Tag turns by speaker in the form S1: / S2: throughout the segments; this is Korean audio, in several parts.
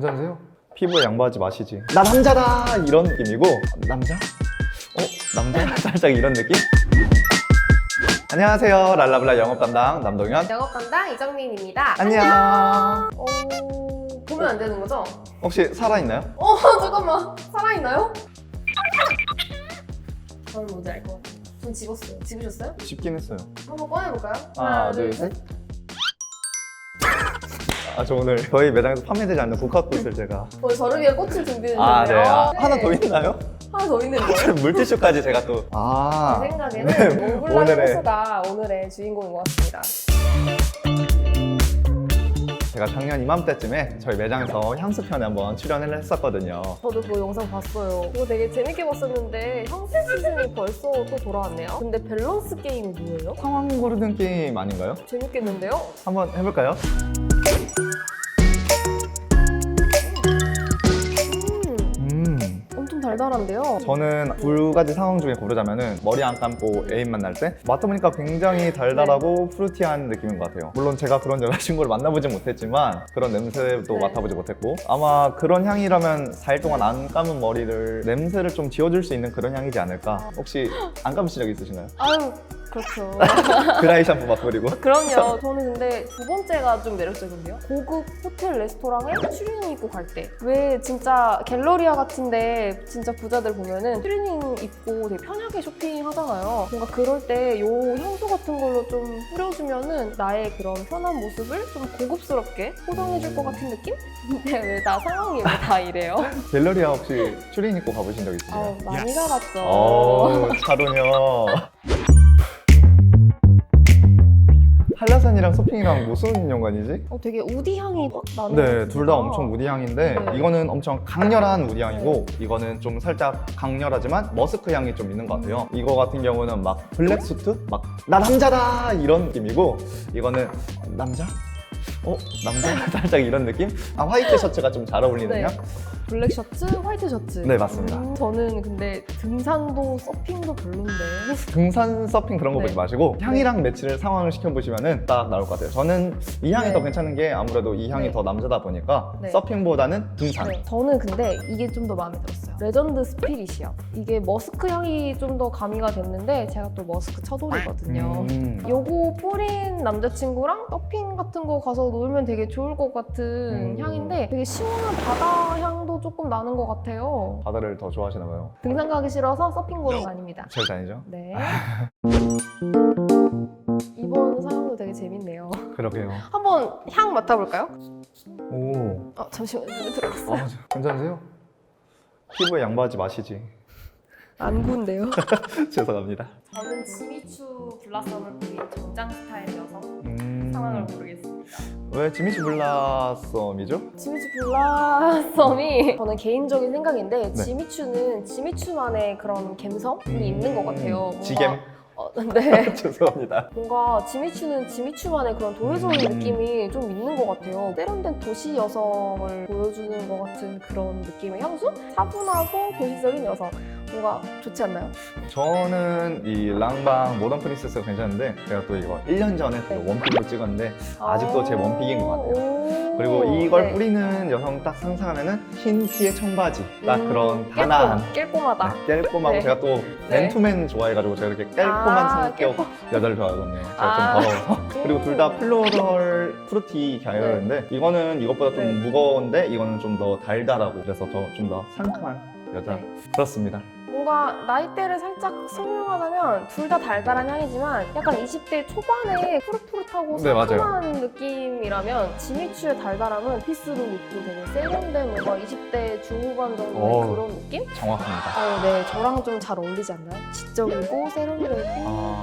S1: 괜찮으세요? 피부에 양보하지 마시지. 나 남자다 이런 느낌이고 남자? 어 남자? 살짝 이런 느낌? 안녕하세요 랄라블라 영업 담당 남동현.
S2: 영업 담당 이정민입니다.
S1: 안녕.
S2: 어, 보면 안 되는 거죠?
S1: 혹시 살아 있나요?
S2: 어, 잠깐만. 살아있나요? 저는 뭔지 알 것 같아요. 전 집었어요. 집으셨어요?
S1: 집긴 했어요.
S2: 한번 꺼내볼까요?
S1: 하나, 둘, 셋. 아, 저 오늘 저희 매장에서 판매되지 않는 국화꽃을 제가.
S2: 어, 저를 위해 꽃을 준비했는데요.
S1: 아, 네. 아,
S2: 네.
S1: 하나 더 있나요?
S2: 하나 더 있는 거예요?
S1: 물티슈까지 제가 또. 아.
S2: 제 생각에는
S1: 네,
S2: 몽블랑
S1: 오늘의-
S2: 호수가 오늘의 주인공인 것 같습니다.
S1: 제가 작년 이맘때쯤에 저희 매장에서 향수편에 한번 출연을 했었거든요.
S2: 저도 그 영상 봤어요. 그거 되게 재밌게 봤었는데 향수 시즌이 벌써 또 돌아왔네요. 근데 밸런스 게임이 뭐예요?
S1: 상황 고르는 게임 아닌가요?
S2: 재밌겠는데요?
S1: 한번 해볼까요?
S2: 달달한데요?
S1: 저는 두 가지 상황 중에 고르자면은 머리 안 감고 애인 만날 때 맡아보니까 굉장히 달달하고 프루티한 느낌인 것 같아요. 물론 제가 그런 여자친구를 만나보지 못했지만 그런 냄새도
S2: 네.
S1: 맡아보지 못했고 아마 그런 향이라면 4일 동안 안 감은 머리를 냄새를 좀 지워줄 수 있는 그런 향이지 않을까? 혹시 안 감으신 적 있으신가요?
S2: 아유, 그렇죠.
S1: 드라이 샴푸 막 뿌리고?
S2: 그럼요. 저는 근데 두 번째가 좀 매력적인데요. 고급 호텔 레스토랑에 추리닝 입고 갈 때. 왜 진짜 갤러리아 같은데 진짜 부자들 보면은 추리닝 입고 되게 편하게 쇼핑 하잖아요. 뭔가 그럴 때 요 향수 같은 걸로 좀 뿌려주면은 나의 그런 편한 모습을 좀 고급스럽게 포장해줄 것 같은 느낌? 근데 왜다 상황이 왜 다 이래요?
S1: 갤러리아 혹시 추리닝 입고 가보신 적 있으세요?
S2: 아, 많이 가봤죠.
S1: 어, 차로녀. 한라산이랑 서핑이랑 무슨 연관이지?
S2: 어, 되게 우디 향이 확 나는
S1: 네, 것둘 다. 엄청 우디 향인데
S2: 네.
S1: 이거는 엄청 강렬한 우디 향이고 이거는 좀 살짝 강렬하지만 머스크 향이 좀 있는 것 같아요. 이거 같은 경우는 막 블랙 수트, 막 나 남자다 이런 느낌이고 이거는 남자? 어 남자? 살짝 이런 느낌? 아 화이트 셔츠가 좀 잘 어울리는
S2: 네.
S1: 향?
S2: 블랙 셔츠, 화이트 셔츠.
S1: 네, 맞습니다.
S2: 음, 저는 근데 등산도 서핑도 별론데.
S1: 등산 서핑 그런 거
S2: 네.
S1: 보지 마시고 향이랑 매치를 상황을 시켜보시면 딱 나올 것 같아요. 저는 이 향이
S2: 네.
S1: 더 괜찮은 게 아무래도 이 향이
S2: 네.
S1: 더 남자다 보니까
S2: 네.
S1: 서핑보다는 등산.
S2: 네, 저는 근데 이게 좀 더 마음에 들었어요. 레전드 스피릿이요. 이게 머스크 향이 좀 더 가미가 됐는데 제가 또 머스크 처돌이거든요.
S1: 음.
S2: 요거 뿌린 남자친구랑 서핑 같은 거 가서 놀면 되게 좋을 것 같은
S1: 음.
S2: 향인데 되게 시원한 바다 향도 조금 나는 것 같아요.
S1: 바다를 더 좋아하시나 봐요.
S2: 등산 가기 싫어서 서핑 거 아닙니다.
S1: 절대 아니죠?
S2: 네. 이번 사연도 되게 재밌네요.
S1: 그러게요.
S2: 한번 향 맡아볼까요?
S1: 오.
S2: 어, 잠시만요. 눈에 들어갔어요.
S1: 아, 괜찮으세요? 피부에 양보하지 마시지.
S2: 안 구운데요?
S1: 죄송합니다.
S2: 저는 지미추 블라썸을 뿌린 정장 스타일 여성
S1: 음.
S2: 상황을 고르겠습니다.
S1: 왜 지미치 블라썸이죠?
S2: 지미추 블라썸이 저는 개인적인 생각인데
S1: 네.
S2: 지미추는 지미추만의 그런 감성이 있는 것 같아요. 뭔가-
S1: 음. 지겜?
S2: 어, 네.
S1: 죄송합니다.
S2: 뭔가 지미추는 지미추만의 그런 도회적인
S1: 음.
S2: 느낌이 좀 있는 것 같아요. 세련된 도시 여성을 보여주는 것 같은 그런 느낌의 향수? 차분하고 도시적인 여성. 뭔가 좋지 않나요?
S1: 저는 이 랑방 모던 프린세스가 괜찮은데 제가 또 이거 1년 전에 또
S2: 네.
S1: 원픽으로 찍었는데 아직도 제 원픽인 것 같아요.
S2: 오.
S1: 그리고 이걸
S2: 네.
S1: 뿌리는 여성 딱 상상하면은 흰 티에 청바지 딱
S2: 음,
S1: 그런 단아한
S2: 깰꼼, 깰꼼하다.
S1: 네, 깰꼼하고
S2: 네.
S1: 제가 또
S2: 네.
S1: 맨투맨 좋아해가지고 제가 이렇게 깰꼼한
S2: 아,
S1: 성격 여자를 좋아하거든요. 제가
S2: 아.
S1: 좀 더러워서. 그리고 둘 다 플로럴 프루티 계열인데 이거는 이것보다 좀
S2: 네.
S1: 무거운데 이거는 좀 더 달달하고 그래서 저 좀 더 상큼한 여자
S2: 네.
S1: 그렇습니다.
S2: 뭔가 나이대를 살짝 설명하자면 둘 다 달달한 향이지만 약간 20대 초반에 푸릇푸릇하고
S1: 네, 맞아요.
S2: 상큼한 느낌이라면 지미추의 달달함은 피스도 높고 되게 세련된 뭔가 20대 중후반 정도의
S1: 어우.
S2: 그런 느낌?
S1: 정확합니다.
S2: 어, 네, 저랑 좀 잘 어울리지 않나요? 지적이고 세련되고
S1: 아,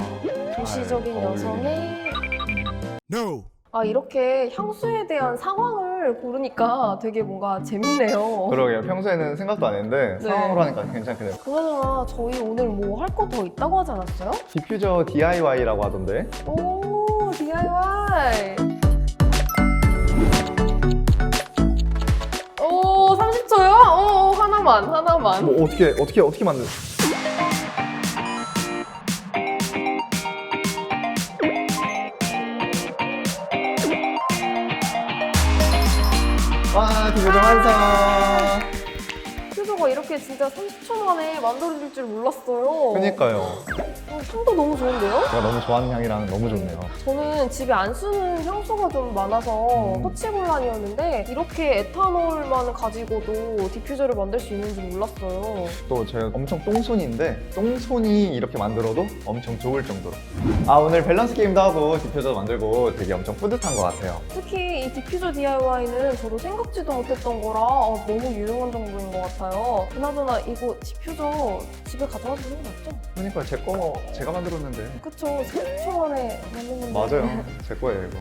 S2: 도시적인 여성의
S1: 음.
S3: No.
S2: 아 이렇게 향수에 대한 상황을 고르니까 되게 뭔가 재밌네요.
S1: 그러게요. 평소에는 생각도 안 했는데
S2: 네.
S1: 상황으로 하니까 괜찮겠네요.
S2: 그나저나 저희 오늘 뭐 할 거 더 있다고 하지 않았어요?
S1: 디퓨저 DIY라고 하던데
S2: 오 DIY 오 30초요? 오 하나만 하나만
S1: 뭐 어떻게 어떻게 어떻게 만드? 와 디퓨저 완성.
S2: 이렇게 진짜 30초 만에 만들어질 줄 몰랐어요.
S1: 그니까요.
S2: 어, 향도 너무 좋은데요?
S1: 제가 너무 좋아하는 향이랑 너무 좋네요.
S2: 저는 집에 안 쓰는 향수가 좀 많아서
S1: 음.
S2: 터치 곤란이었는데 이렇게 에탄올만 가지고도 디퓨저를 만들 수 있는지 몰랐어요.
S1: 또 제가 엄청 똥손인데 똥손이 이렇게 만들어도 엄청 좋을 정도로. 아 오늘 밸런스 게임도 하고 디퓨저 만들고 되게 엄청 뿌듯한 것 같아요.
S2: 특히 이 디퓨저 DIY는 저도 생각지도 못했던 거라 어, 너무 유용한 정보인 것 같아요. 그나저나 이거 디퓨저 집에 가져가도 되는 거 맞죠?
S1: 그러니까 제 거 제가 만들었는데.
S2: 그쵸. 30초 만에 만든 건데.
S1: 맞아요. 제 거예요 이거.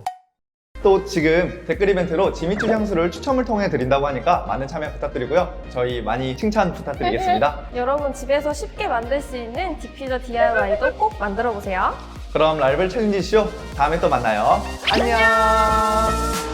S1: 또 지금 댓글 이벤트로 지미추 향수를 추첨을 통해 드린다고 하니까 많은 참여 부탁드리고요. 저희 많이 칭찬 부탁드리겠습니다.
S2: 여러분 집에서 쉽게 만들 수 있는 디퓨저 DIY도 꼭 만들어 보세요.
S1: 그럼 라이벌 챌린지 쇼 다음에 또 만나요. 안녕.